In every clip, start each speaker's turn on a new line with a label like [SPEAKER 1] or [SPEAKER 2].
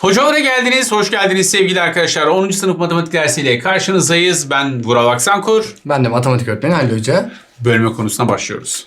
[SPEAKER 1] Hocalara geldiniz, hoş geldiniz sevgili arkadaşlar. 10. sınıf matematik dersiyle karşınızdayız. Ben Vural Aksankur.
[SPEAKER 2] Ben de matematik öğretmeni Halil Hoca.
[SPEAKER 1] Bölme konusuna başlıyoruz.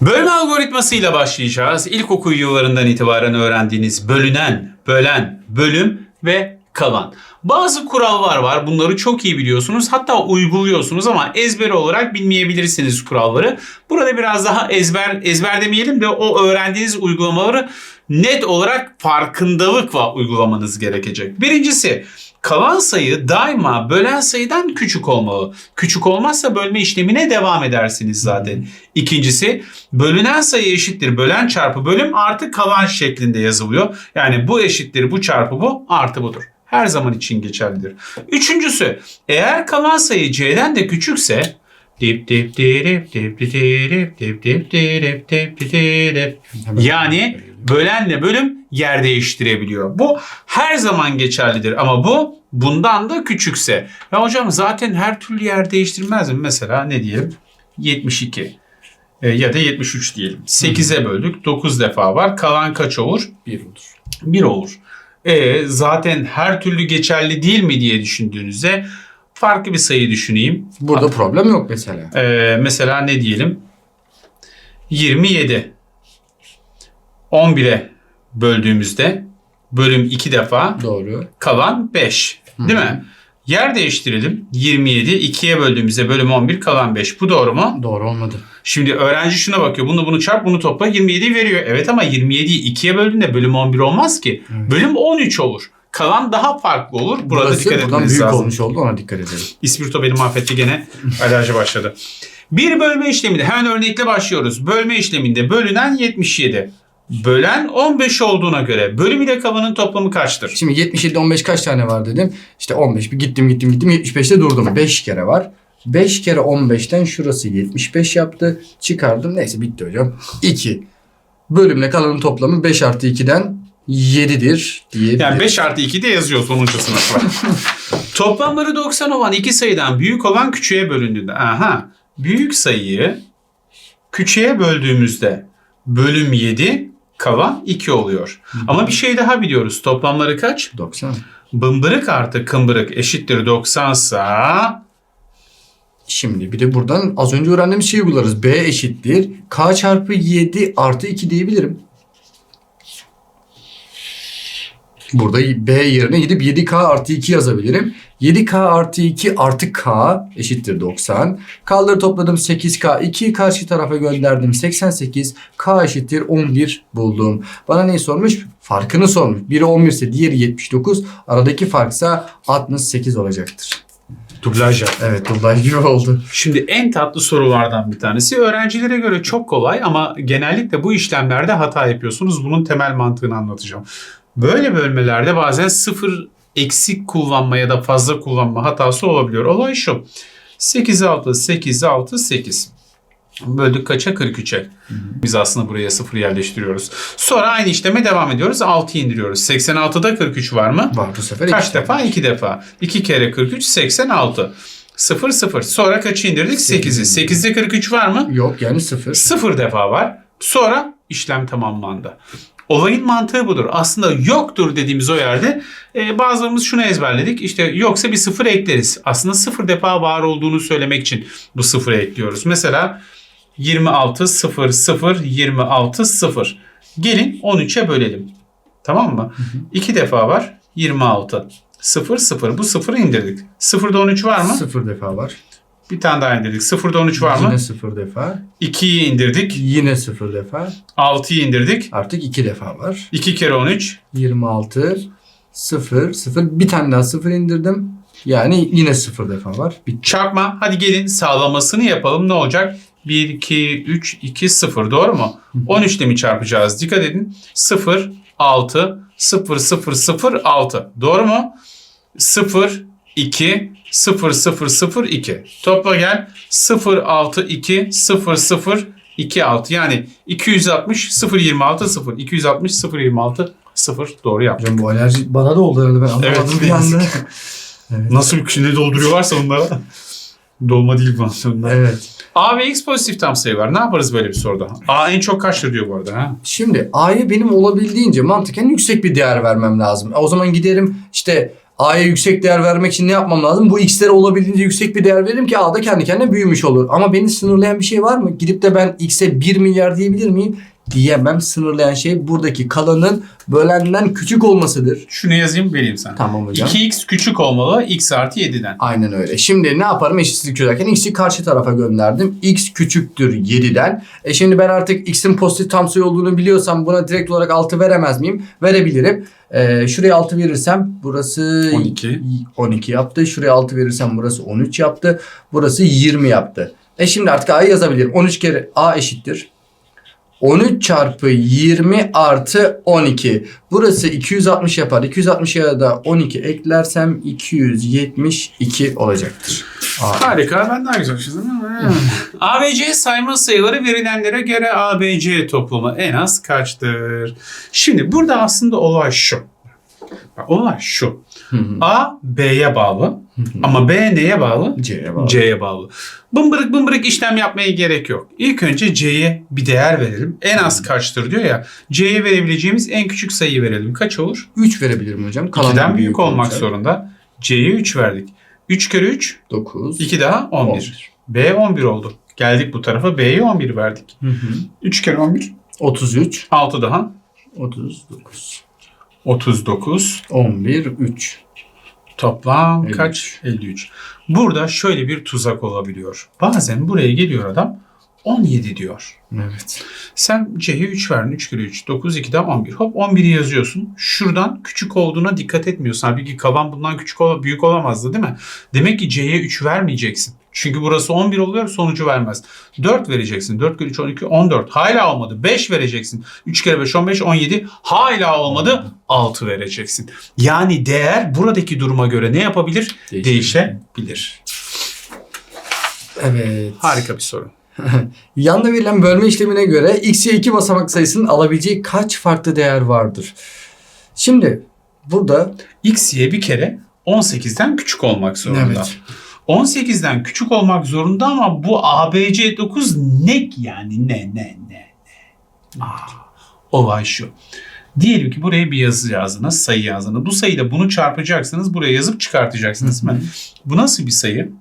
[SPEAKER 1] Bölme algoritmasıyla başlayacağız. İlkokul yıllarından itibaren öğrendiğiniz bölünen, bölen, bölüm ve kalan. Bazı kurallar var. Bunları çok iyi biliyorsunuz. Hatta uyguluyorsunuz ama ezber olarak bilmeyebilirsiniz kuralları. Burada biraz daha ezber ezber demeyelim de o öğrendiğiniz uygulamaları net olarak farkındalıkla uygulamanız gerekecek. Birincisi kalan sayı daima bölen sayıdan küçük olmalı. Küçük olmazsa bölme işlemine devam edersiniz zaten. İkincisi bölünen sayı eşittir bölen çarpı bölüm artı kalan şeklinde yazılıyor. Yani bu eşittir bu çarpı bu artı budur. Her zaman için geçerlidir. Üçüncüsü eğer kalan sayı c'den de küçükse dip dip dirip dip dip dirip dip dip dirip dip dip dirip yani bölenle bölüm yer değiştirebiliyor. Bu her zaman geçerlidir ama bu bundan da küçükse. Ya hocam zaten her türlü yer değiştirmez mi? Mesela ne diyelim? 72 E, ya da 73 diyelim. 8'e böldük. 9 defa var. Kalan kaç olur?
[SPEAKER 2] Bir olur.
[SPEAKER 1] 1 olur. E, zaten her türlü geçerli değil mi diye düşündüğünüzde farklı bir sayı düşüneyim.
[SPEAKER 2] Burada problem yok mesela.
[SPEAKER 1] Ee, mesela ne diyelim? 27. 11'e böldüğümüzde bölüm 2 defa
[SPEAKER 2] Doğru.
[SPEAKER 1] kalan 5. Değil mi? Yer değiştirelim. 27 2'ye böldüğümüzde bölüm 11 kalan 5. Bu doğru mu?
[SPEAKER 2] Doğru olmadı.
[SPEAKER 1] Şimdi öğrenci şuna bakıyor. Bunu bunu çarp bunu topla 27 veriyor. Evet ama 27'yi 2'ye böldüğünde bölüm 11 olmaz ki.
[SPEAKER 2] Evet.
[SPEAKER 1] Bölüm 13 olur. Kalan daha farklı olur. Burada
[SPEAKER 2] Burası
[SPEAKER 1] dikkat etmeniz
[SPEAKER 2] büyük
[SPEAKER 1] lazım.
[SPEAKER 2] olmuş oldu ona dikkat edelim.
[SPEAKER 1] İspirto beni mahvetti gene. Alerji başladı. Bir bölme işleminde hemen örnekle başlıyoruz. Bölme işleminde bölünen 77. Bölen 15 olduğuna göre bölüm ile kalanın toplamı kaçtır?
[SPEAKER 2] Şimdi 77 15 kaç tane var dedim. İşte 15 bir gittim gittim gittim 75'te durdum. 5 kere var. 5 kere 15'ten şurası 75 yaptı. Çıkardım. Neyse bitti hocam. 2. Bölümle kalanın toplamı 5 artı 2'den 7'dir diye.
[SPEAKER 1] Yani 5 artı 2 de yazıyor sonuncu sınıfta. Toplamları 90 olan iki sayıdan büyük olan küçüğe bölündüğünde. Aha. Büyük sayıyı küçüğe böldüğümüzde bölüm 7 kalan 2 oluyor. Ama bir şey daha biliyoruz. Toplamları kaç?
[SPEAKER 2] 90.
[SPEAKER 1] Bımbırık artı kımbırık eşittir 90 sa
[SPEAKER 2] Şimdi bir de buradan az önce öğrendiğimiz şeyi uygularız. B eşittir. K çarpı 7 artı 2 diyebilirim. Burada B yerine gidip 7K artı 2 yazabilirim. 7K artı 2 artı K eşittir 90. K'ları topladım 8K. 2'yi karşı tarafa gönderdim 88. K eşittir 11 buldum. Bana neyi sormuş? Farkını sormuş. Biri 11 ise diğeri 79. Aradaki farksa 68 olacaktır.
[SPEAKER 1] Dublaj yap.
[SPEAKER 2] Evet dublaj gibi oldu.
[SPEAKER 1] Şimdi en tatlı sorulardan bir tanesi öğrencilere göre çok kolay ama genellikle bu işlemlerde hata yapıyorsunuz. Bunun temel mantığını anlatacağım. Böyle bölmelerde bazen sıfır eksik kullanma ya da fazla kullanma hatası olabiliyor. Olay şu. 8 6 8 6 8. Böldük kaça? 43'e. Biz aslında buraya 0 yerleştiriyoruz. Sonra aynı işleme devam ediyoruz. 6 indiriyoruz. 86'da 43 var mı?
[SPEAKER 2] Var bu sefer
[SPEAKER 1] Kaç
[SPEAKER 2] iki
[SPEAKER 1] defa? 2 defa. 2 kere 43 86. 0 0. Sonra kaçı indirdik? 8'i. 8'de 43 var mı?
[SPEAKER 2] Yok yani sıfır.
[SPEAKER 1] 0 defa var. Sonra işlem tamamlandı. Olayın mantığı budur. Aslında yoktur dediğimiz o yerde e, bazılarımız şunu ezberledik. İşte yoksa bir sıfır ekleriz. Aslında sıfır defa var olduğunu söylemek için bu sıfırı ekliyoruz. Mesela 26 0 0 26 0. Gelin 13'e bölelim. Tamam mı? 2 defa var. 26 0 0. Bu sıfırı indirdik. Sıfırda 13 var mı?
[SPEAKER 2] Sıfır defa var.
[SPEAKER 1] Bir tane daha indirdik. Sıfırda 13 var
[SPEAKER 2] Yine
[SPEAKER 1] mı?
[SPEAKER 2] sıfır defa.
[SPEAKER 1] 2'yi indirdik.
[SPEAKER 2] Yine sıfır defa.
[SPEAKER 1] 6'yı indirdik.
[SPEAKER 2] Artık iki defa var.
[SPEAKER 1] 2 kere 13.
[SPEAKER 2] 26 sıfır sıfır. Bir tane daha sıfır indirdim. Yani yine sıfır defa var. Bitti.
[SPEAKER 1] Çarpma. Hadi gelin sağlamasını yapalım. Ne olacak? 1, 2, 3, 2, 0. Doğru mu? 13 ile mi çarpacağız? Dikkat edin. 0, 6, 0, 0, 0, 6. Doğru mu? 0, 2, 0, 0, 0, 2. Topla gel. 0, 6, 2, 0, 0, 2, 6. Yani 260, 0, 26, 0. 260, 0, 26, 0. Doğru yaptık.
[SPEAKER 2] Hocam bu alerji bana da oldu herhalde ben anlamadım
[SPEAKER 1] Evet,
[SPEAKER 2] bir anda.
[SPEAKER 1] Nasıl bir ne dolduruyorlarsa onlara. Dolma değil aslında.
[SPEAKER 2] Evet.
[SPEAKER 1] A ve X pozitif tam sayı var. Ne yaparız böyle bir soruda? A en çok kaçtır diyor bu arada. Ha?
[SPEAKER 2] Şimdi A'ya benim olabildiğince mantıken yüksek bir değer vermem lazım. O zaman giderim işte A'ya yüksek değer vermek için ne yapmam lazım? Bu X'lere olabildiğince yüksek bir değer veririm ki A'da kendi kendine büyümüş olur. Ama beni sınırlayan bir şey var mı? Gidip de ben X'e 1 milyar diyebilir miyim? Diyemem. Sınırlayan şey buradaki kalanın bölenden küçük olmasıdır.
[SPEAKER 1] Şunu yazayım vereyim sana.
[SPEAKER 2] Tamam hocam.
[SPEAKER 1] 2x küçük olmalı x artı 7'den.
[SPEAKER 2] Aynen öyle. Şimdi ne yaparım eşitsizlik çözerken x'i karşı tarafa gönderdim. x küçüktür 7'den. E şimdi ben artık x'in pozitif tam sayı olduğunu biliyorsam buna direkt olarak 6 veremez miyim? Verebilirim. E, şuraya 6 verirsem burası
[SPEAKER 1] 12.
[SPEAKER 2] 12 yaptı. Şuraya 6 verirsem burası 13 yaptı. Burası 20 yaptı. E şimdi artık a'yı yazabilirim. 13 kere a eşittir. 13 çarpı 20 artı 12. Burası 260 yapar. 260'ya da 12 eklersem 272 olacaktır. A.
[SPEAKER 1] Harika. Ben daha güzel çizdim. A ve C sayma sayıları verilenlere göre A, B, C toplamı en az kaçtır? Şimdi burada aslında olay şu. Bak, olay şu.
[SPEAKER 2] Hı hı.
[SPEAKER 1] A, B'ye bağlı. Ama B neye bağlı?
[SPEAKER 2] C'ye bağlı.
[SPEAKER 1] C'ye bağlı. Bımbırık bımbırık işlem yapmaya gerek yok. İlk önce C'ye bir değer verelim. En az kaçtır diyor ya. C'ye verebileceğimiz en küçük sayıyı verelim. Kaç olur?
[SPEAKER 2] 3 verebilirim hocam. Kalandan
[SPEAKER 1] 2'den büyük olmak
[SPEAKER 2] olacak.
[SPEAKER 1] zorunda. C'ye 3 verdik. 3 kere 3,
[SPEAKER 2] 9.
[SPEAKER 1] 2 daha 11. B 11 oldu. Geldik bu tarafa B'ye 11 verdik.
[SPEAKER 2] Hı hı.
[SPEAKER 1] 3 kere 11,
[SPEAKER 2] 33.
[SPEAKER 1] 6 daha
[SPEAKER 2] 39.
[SPEAKER 1] 39.
[SPEAKER 2] 11. 3.
[SPEAKER 1] Toplam
[SPEAKER 2] 53.
[SPEAKER 1] kaç? 53. Burada şöyle bir tuzak olabiliyor. Bazen buraya geliyor adam 17 diyor.
[SPEAKER 2] Evet.
[SPEAKER 1] Sen C'ye 3 verdin. 3 kere 3. 9, 2'den 11. Hop 11'i yazıyorsun. Şuradan küçük olduğuna dikkat etmiyorsun. Halbuki kaban bundan küçük ola, büyük olamazdı değil mi? Demek ki C'ye 3 vermeyeceksin. Çünkü burası 11 oluyor sonucu vermez. 4 vereceksin. 4 kere 3 12 14. Hala olmadı. 5 vereceksin. 3 kere 5 15 17. Hala olmadı. 6 vereceksin. Yani değer buradaki duruma göre ne yapabilir?
[SPEAKER 2] Değişebilir.
[SPEAKER 1] Değişebilir.
[SPEAKER 2] Evet.
[SPEAKER 1] Harika bir soru.
[SPEAKER 2] Yanda verilen bölme işlemine göre x'ye 2 basamak sayısının alabileceği kaç farklı değer vardır? Şimdi burada
[SPEAKER 1] X, Y bir kere 18'den küçük olmak zorunda.
[SPEAKER 2] Evet.
[SPEAKER 1] 18'den küçük olmak zorunda ama bu ABC 9 ne yani ne ne ne ne. Aa, olay şu. Diyelim ki buraya bir yazı yazdınız, sayı yazdınız. Bu sayıyla bunu çarpacaksınız, buraya yazıp çıkartacaksınız mi? Bu nasıl bir sayı?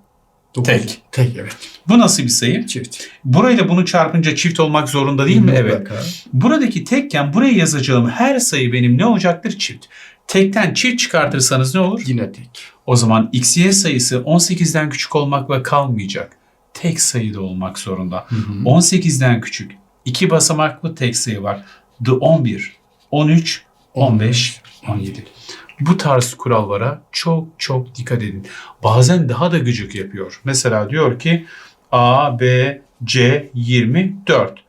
[SPEAKER 2] dokuz-
[SPEAKER 1] Tek.
[SPEAKER 2] Tek evet.
[SPEAKER 1] Bu nasıl bir sayı?
[SPEAKER 2] Çift.
[SPEAKER 1] Burayla bunu çarpınca çift olmak zorunda değil mi? Evet. Buradaki tekken buraya yazacağım her sayı benim ne olacaktır? Çift. Tekten çift çıkartırsanız ne olur?
[SPEAKER 2] Yine tek.
[SPEAKER 1] O zaman x, y sayısı 18'den küçük olmakla kalmayacak. Tek sayıda olmak zorunda.
[SPEAKER 2] Hı hı.
[SPEAKER 1] 18'den küçük. iki basamaklı tek sayı var. The 11, 13, 15, 17. Bu tarz kurallara çok çok dikkat edin. Bazen daha da gıcık yapıyor. Mesela diyor ki A, B, C 24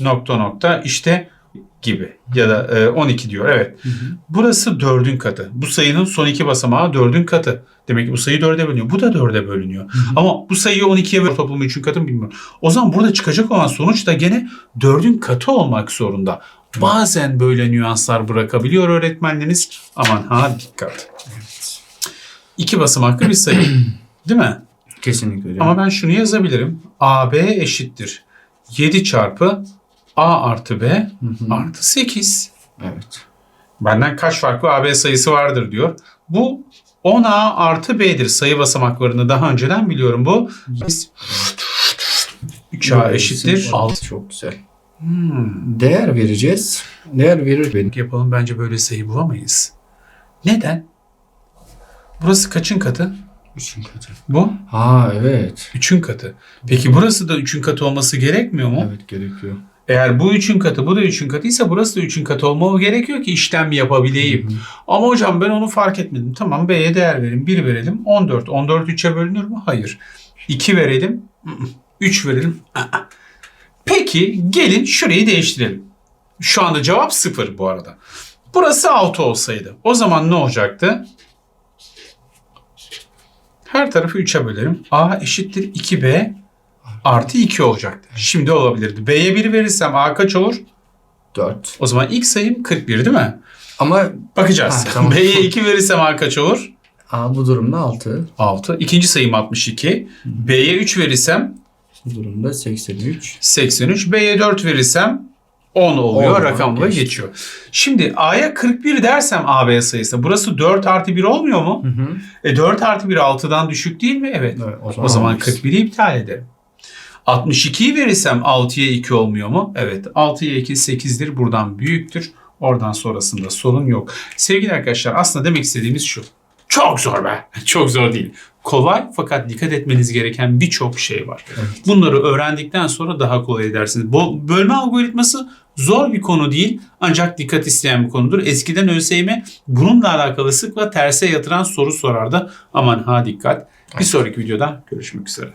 [SPEAKER 1] nokta nokta işte gibi ya da e, 12 diyor evet.
[SPEAKER 2] Hı hı.
[SPEAKER 1] Burası 4'ün katı. Bu sayının son iki basamağı 4'ün katı. Demek ki bu sayı 4'e bölünüyor. Bu da 4'e bölünüyor. Ama bu sayıyı 12'ye böl toplumu 3'ün katı mı bilmiyorum. O zaman burada çıkacak olan sonuç da gene 4'ün katı olmak zorunda. Bazen böyle nüanslar bırakabiliyor öğretmenleriniz. Aman ha dikkat. İki basamaklı bir sayı. Değil mi?
[SPEAKER 2] Kesinlikle.
[SPEAKER 1] Ama ben şunu yazabilirim. AB eşittir. 7 çarpı A artı B
[SPEAKER 2] Hı hı.
[SPEAKER 1] artı 8.
[SPEAKER 2] Evet.
[SPEAKER 1] Benden kaç farklı AB sayısı vardır diyor. Bu 10A artı B'dir. Sayı basamaklarını daha önceden biliyorum. Bu biz 3A eşittir 6.
[SPEAKER 2] Çok güzel.
[SPEAKER 1] Hmm.
[SPEAKER 2] Değer vereceğiz. Değer verir benim.
[SPEAKER 1] Yapalım bence böyle sayı bulamayız. Neden? Burası kaçın katı?
[SPEAKER 2] Üçün katı.
[SPEAKER 1] Bu
[SPEAKER 2] Ha evet.
[SPEAKER 1] 3'ün katı. Peki burası da 3'ün katı olması gerekmiyor mu?
[SPEAKER 2] Evet gerekiyor.
[SPEAKER 1] Eğer bu 3'ün katı bu da 3'ün katıysa burası da 3'ün katı olmalı gerekiyor ki işlem yapabileyim.
[SPEAKER 2] Hı hı.
[SPEAKER 1] Ama hocam ben onu fark etmedim. Tamam B'ye değer verin. 1 verelim. 14. 14 3'e bölünür mü? Hayır. 2 verelim. 3 verelim. Peki gelin şurayı değiştirelim. Şu anda cevap 0 bu arada. Burası 6 olsaydı. O zaman ne olacaktı? Her tarafı 3'e bölerim. A eşittir 2B artı 2 olacaktı. Şimdi olabilirdi. B'ye 1 verirsem A kaç olur?
[SPEAKER 2] 4.
[SPEAKER 1] O zaman ilk sayım 41 değil mi?
[SPEAKER 2] Ama
[SPEAKER 1] Bakacağız.
[SPEAKER 2] Ha, tamam.
[SPEAKER 1] B'ye 2 verirsem A kaç olur?
[SPEAKER 2] A bu durumda 6.
[SPEAKER 1] 6. İkinci sayım 62. B'ye 3 verirsem
[SPEAKER 2] Bu durumda 83.
[SPEAKER 1] 83. B'ye 4 verirsem 10 oluyor. Rakamla
[SPEAKER 2] geçti.
[SPEAKER 1] geçiyor. Şimdi A'ya 41 dersem AB sayısı. Burası 4 artı 1 olmuyor mu?
[SPEAKER 2] Hı hı.
[SPEAKER 1] E 4 artı 1 6'dan düşük değil mi? Evet.
[SPEAKER 2] Evet,
[SPEAKER 1] O zaman
[SPEAKER 2] olmaz.
[SPEAKER 1] 41'i iptal ederim. 62'yi verirsem 6'ya 2 olmuyor mu? Evet. 6'ya 2 8'dir. Buradan büyüktür. Oradan sonrasında sorun yok. Sevgili arkadaşlar aslında demek istediğimiz şu. Çok zor be. Çok zor değil. Kolay fakat dikkat etmeniz gereken birçok şey var.
[SPEAKER 2] Evet.
[SPEAKER 1] Bunları öğrendikten sonra daha kolay edersiniz. Bölme algoritması zor bir konu değil ancak dikkat isteyen bir konudur. Eskiden ÖSYM bununla alakalı sıkla terse yatıran soru sorardı. Aman ha dikkat. Bir sonraki videoda görüşmek üzere.